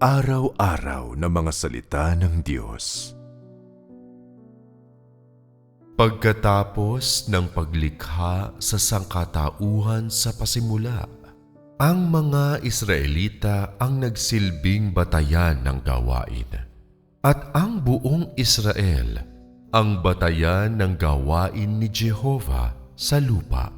Araw-araw na mga salita ng Diyos. Pagkatapos ng paglikha sa sangkatauhan sa pasimula, ang mga Israelita ang nagsilbing batayan ng gawain. At ang buong Israel ang batayan ng gawain ni Jehovah sa lupa.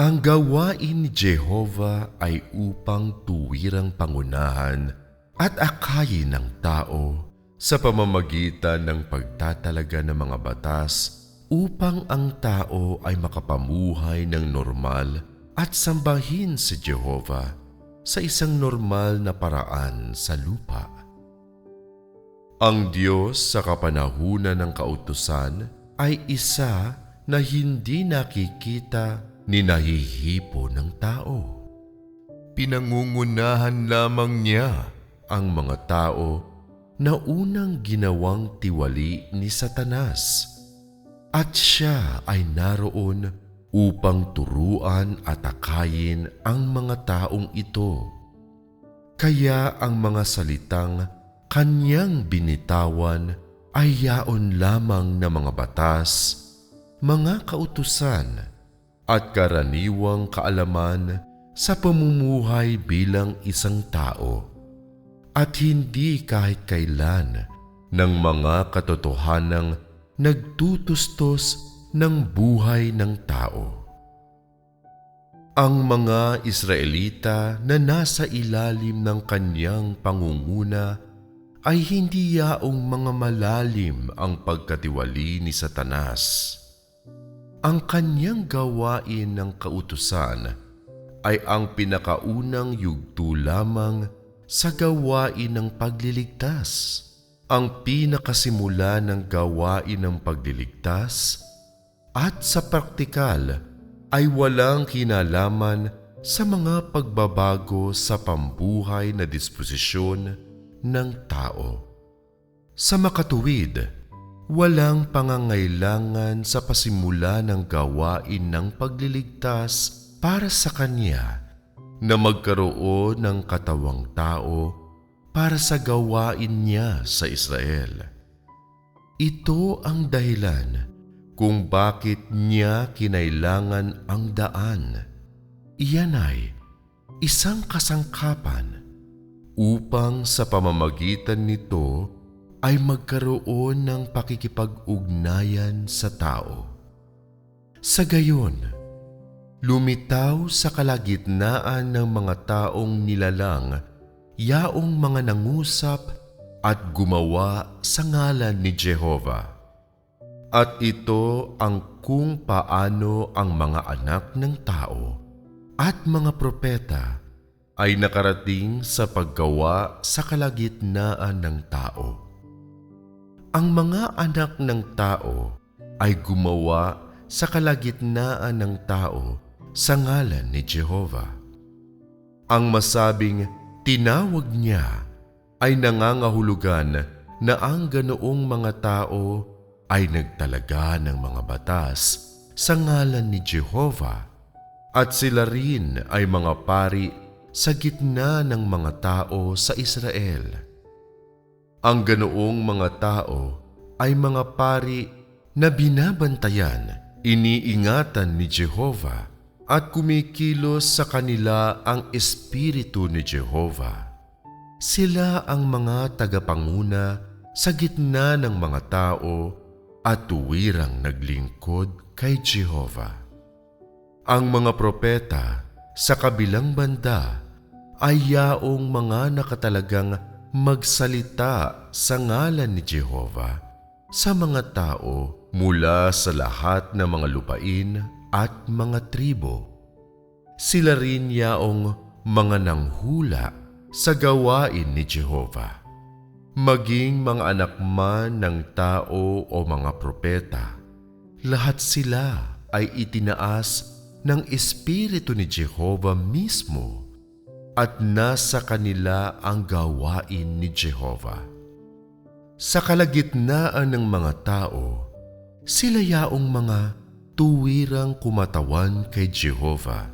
Ang gawain ni Jehovah ay upang tuwirang pangunahan at akayin ng tao sa pamamagitan ng pagtatalaga ng mga batas upang ang tao ay makapamuhay ng normal at sambahin si Jehovah sa isang normal na paraan sa lupa. Ang Diyos sa kapanahunan ng kautusan ay isa na hindi nakikita ni nahihipo ng tao. Pinangungunahan lamang niya ang mga tao na unang ginawang tiwali ni Satanas at siya ay naroon upang turuan at akayin ang mga taong ito. Kaya ang mga salitang kanyang binitawan ay yaon lamang na mga batas, mga kautusan at karaniwang kaalaman sa pamumuhay bilang isang tao at hindi kahit kailan ng mga katotohanang nagtutustos ng buhay ng tao. Ang mga Israelita na nasa ilalim ng kanyang pangunguna ay hindi yaong mga malalim ang pagkatiwali ni Satanas. Ang kanyang gawain ng kautusan ay ang pinakaunang yugto lamang sa gawain ng pagliligtas. Ang pinakasimula ng gawain ng pagliligtas at sa praktikal ay walang kinalaman sa mga pagbabago sa pambuhay na disposisyon ng tao. Sa makatuwid, walang pangangailangan sa pasimula ng gawain ng pagliligtas para sa kanya na magkaroon ng katawang tao para sa gawain niya sa Israel. Ito ang dahilan kung bakit niya kinailangan ang daan. Iyan ay isang kasangkapan upang sa pamamagitan nito ay magkaroon ng pakikipag-ugnayan sa tao. Sa gayon, lumitaw sa kalagitnaan ng mga taong nilalang, yaong mga nangusap at gumawa sa ngalan ni Jehovah. At ito ang kung paano ang mga anak ng tao at mga propeta ay nakarating sa paggawa sa kalagitnaan ng tao. Ang mga anak ng tao ay gumawa sa kalagitnaan ng tao sa ngalan ni Jehovah. Ang masabing tinawag niya ay nangangahulugan na ang ganoong mga tao ay nagtalaga ng mga batas sa ngalan ni Jehovah at sila rin ay mga pari sa gitna ng mga tao sa Israel. Ang ganoong mga tao ay mga pari na binabantayan, iniingatan ni Jehovah at kumikilos sa kanila ang Espiritu ni Jehovah. Sila ang mga tagapanguna sa gitna ng mga tao at tuwirang naglingkod kay Jehovah. Ang mga propeta sa kabilang banda ay yaong mga nakatalagang magsalita sa ngalan ni Jehovah sa mga tao mula sa lahat ng mga lupain at mga tribo. Sila rin yaong mga nanghula sa gawain ni Jehovah. Maging mga anak man ng tao o mga propeta, lahat sila ay itinaas ng Espiritu ni Jehovah mismo at nasa kanila ang gawain ni Jehovah. Sa kalagitnaan ng mga tao, sila yaong mga tuwirang kumatawan kay Jehovah.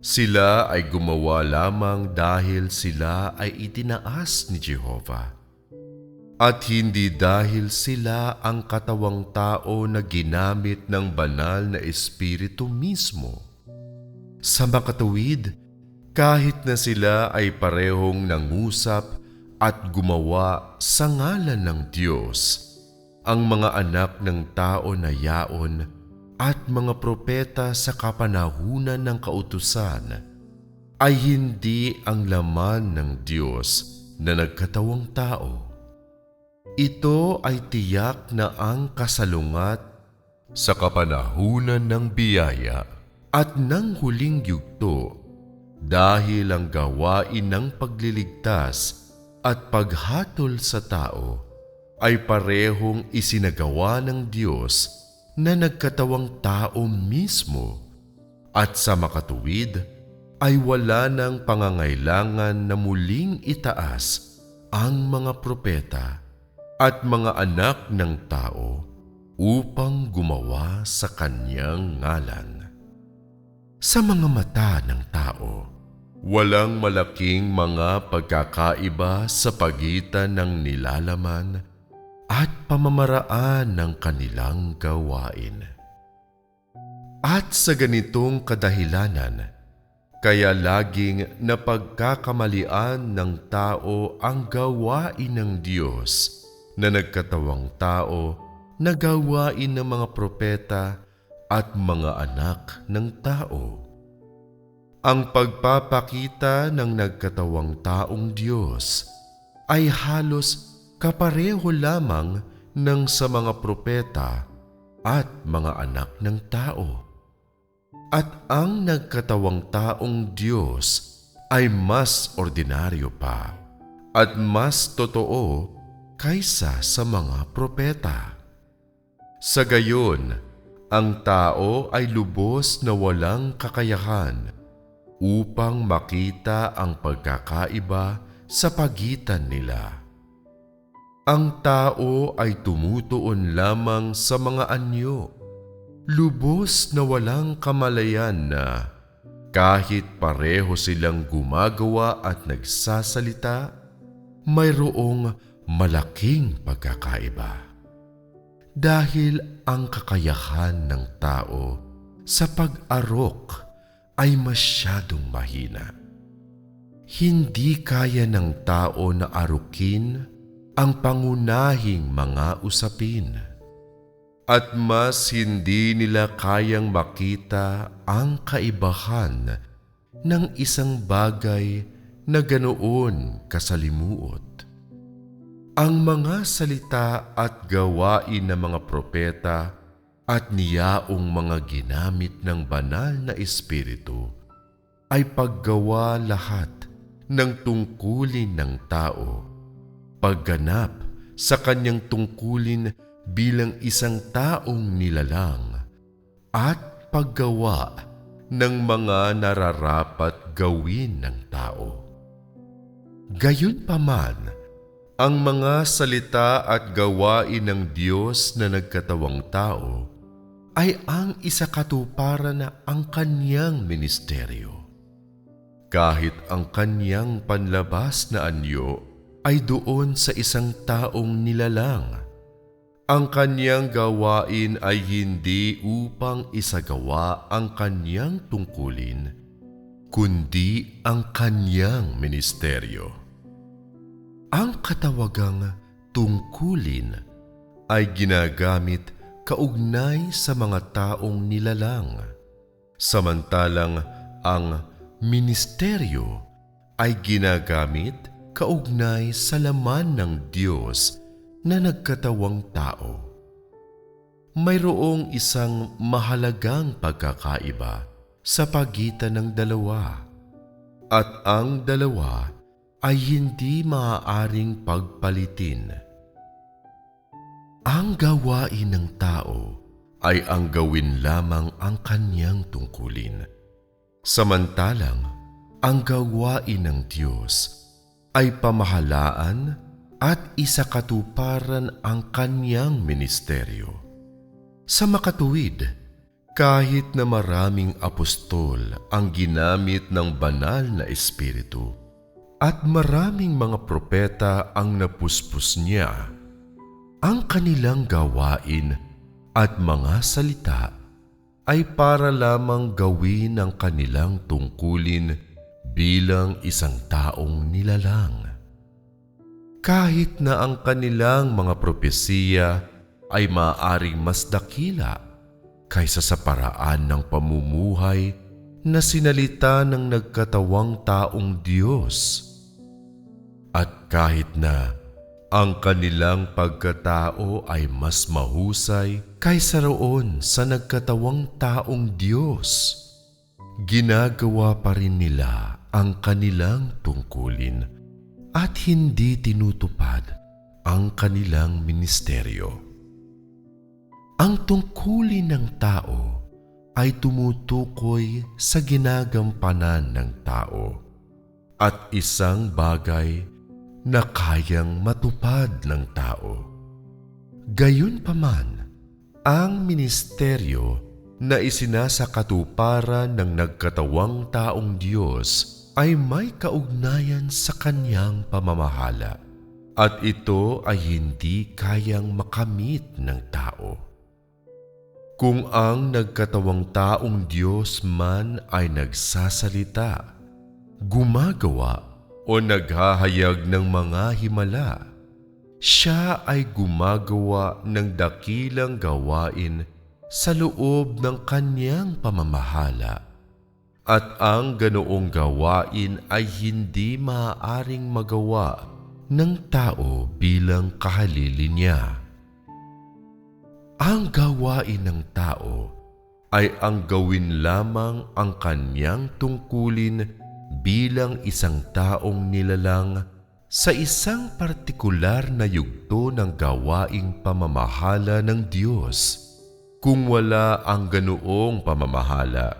Sila ay gumawa lamang dahil sila ay itinaas ni Jehovah. At hindi dahil sila ang katawang tao na ginamit ng banal na espiritu mismo. Sa makatuwid, kahit na sila ay parehong nangusap at gumawa sa ngalan ng Diyos, ang mga anak ng tao na yaon at mga propeta sa kapanahunan ng kautusan ay hindi ang laman ng Diyos na nagkatawang tao. Ito ay tiyak na ang kasalungat sa kapanahunan ng biyaya at ng huling yugto dahil ang gawain ng pagliligtas at paghatol sa tao ay parehong isinagawa ng Diyos na nagkatawang tao mismo at sa makatuwid ay wala ng pangangailangan na muling itaas ang mga propeta at mga anak ng tao upang gumawa sa kanyang ngalan. Sa mga mata ng tao, walang malaking mga pagkakaiba sa pagitan ng nilalaman at pamamaraan ng kanilang gawain. At sa ganitong kadahilanan, kaya laging napagkakamalian ng tao ang gawain ng Diyos na nagkatawang tao na gawain ng mga propeta at mga anak ng tao. Ang pagpapakita ng nagkatawang taong Diyos ay halos kapareho lamang ng sa mga propeta at mga anak ng tao. At ang nagkatawang taong Diyos ay mas ordinaryo pa at mas totoo kaysa sa mga propeta. Sa gayon, ang tao ay lubos na walang kakayahan upang makita ang pagkakaiba sa pagitan nila. Ang tao ay tumutuon lamang sa mga anyo, lubos na walang kamalayan na kahit pareho silang gumagawa at nagsasalita, mayroong malaking pagkakaiba. Dahil ang kakayahan ng tao sa pag-arok ay masyadong mahina. Hindi kaya ng tao na arukin ang pangunahing mga usapin. At mas hindi nila kayang makita ang kaibahan ng isang bagay na ganoon kasalimuot. Ang mga salita at gawain ng mga propeta at niyaong mga ginamit ng banal na espiritu ay paggawa lahat ng tungkulin ng tao, pagganap sa kanyang tungkulin bilang isang taong nilalang, at paggawa ng mga nararapat gawin ng tao. Gayunpaman, ang mga salita at gawain ng Diyos na nagkatawang tao ay ang isakatuparan na ang kanyang ministeryo. Kahit ang kanyang panlabas na anyo ay doon sa isang taong nilalang, ang kanyang gawain ay hindi upang isagawa ang kanyang tungkulin, kundi ang kanyang ministeryo. Ang katawagang tungkulin ay ginagamit kaugnay sa mga taong nilalang, samantalang ang ministeryo ay ginagamit kaugnay sa laman ng Diyos na nagkatawang tao. Mayroong isang mahalagang pagkakaiba sa pagitan ng dalawa at ang dalawa ay hindi maaaring pagpalitin. Ang gawain ng tao ay ang gawin lamang ang kanyang tungkulin. Samantalang, ang gawain ng Diyos ay pamahalaan at isakatuparan ang kanyang ministeryo. Sa makatuwid, Kahit na maraming apostol ang ginamit ng banal na espiritu at maraming mga propeta ang napuspos niya, ang kanilang gawain at mga salita ay para lamang gawin ang kanilang tungkulin bilang isang taong nilalang. Kahit na ang kanilang mga propesiya ay maaaring mas dakila kaysa sa paraan ng pamumuhay na sinalita ng nagkatawang taong Diyos. At kahit na ang kanilang pagkatao ay mas mahusay kaysa roon sa nagkatawang taong Diyos, ginagawa pa rin nila ang kanilang tungkulin at hindi tinutupad ang kanilang ministeryo. Ang tungkulin ng tao ay tumutukoy sa ginagampanan ng tao at isang bagay na kayang matupad ng tao. Gayunpaman, ang ministeryo na isinasakatuparan ng nagkatawang taong Diyos ay may kaugnayan sa kanyang pamamahala at ito ay hindi kayang makamit ng tao. Kung ang nagkatawang taong Diyos man ay nagsasalita, gumagawa o naghahayag ng mga himala, siya ay gumagawa ng dakilang gawain sa loob ng kanyang pamamahala. At ang ganoong gawain ay hindi maaaring magawa ng tao bilang kahalili niya. Ang gawain ng tao ay ang gawin lamang ang kanyang tungkulin bilang isang taong nilalang sa isang partikular na yugto ng gawaing pamamahala ng Diyos. Kung wala ang ganoong pamamahala,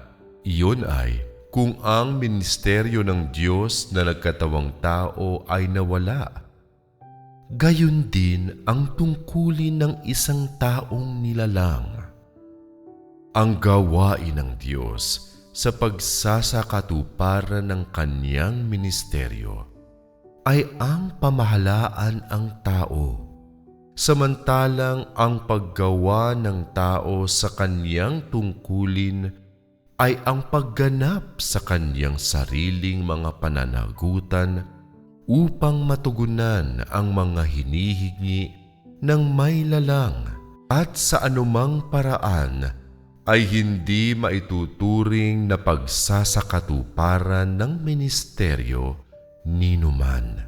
iyon ay kung ang ministeryo ng Diyos na nagkatawang tao ay nawala. Gayon din ang tungkulin ng isang taong nilalang. Ang gawain ng Diyos sa pagsasakatuparan ng kanyang ministeryo ay ang pamahalaan ang tao, samantalang ang paggawa ng tao sa kanyang tungkulin ay ang pagganap sa kanyang sariling mga pananagutan upang matugunan ang mga hinihingi ng may lalang at sa anumang paraan ay hindi maituturing na pagsasakatuparan ng ministeryo ni numan.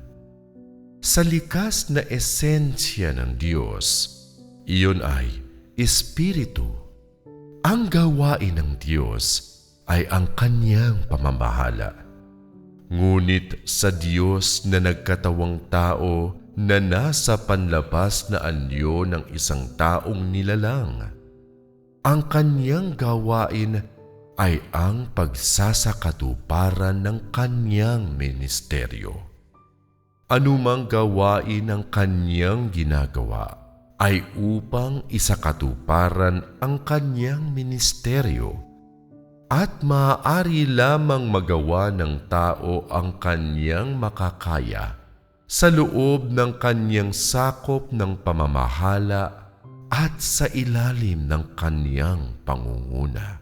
Sa likas na esensya ng Diyos, iyon ay Espiritu. Ang gawain ng Diyos ay ang kanyang pamamahala. Ngunit sa Diyos na nagkatawang tao na nasa panlabas na anyo ng isang taong nilalang, ang kanyang gawain ay ang pagsasakatuparan ng kanyang ministeryo. Anumang gawain ng kanyang ginagawa ay upang isakatuparan ang kanyang ministeryo at maaari lamang magawa ng tao ang kanyang makakaya sa loob ng kanyang sakop ng pamamahala at sa ilalim ng kanyang pangunguna.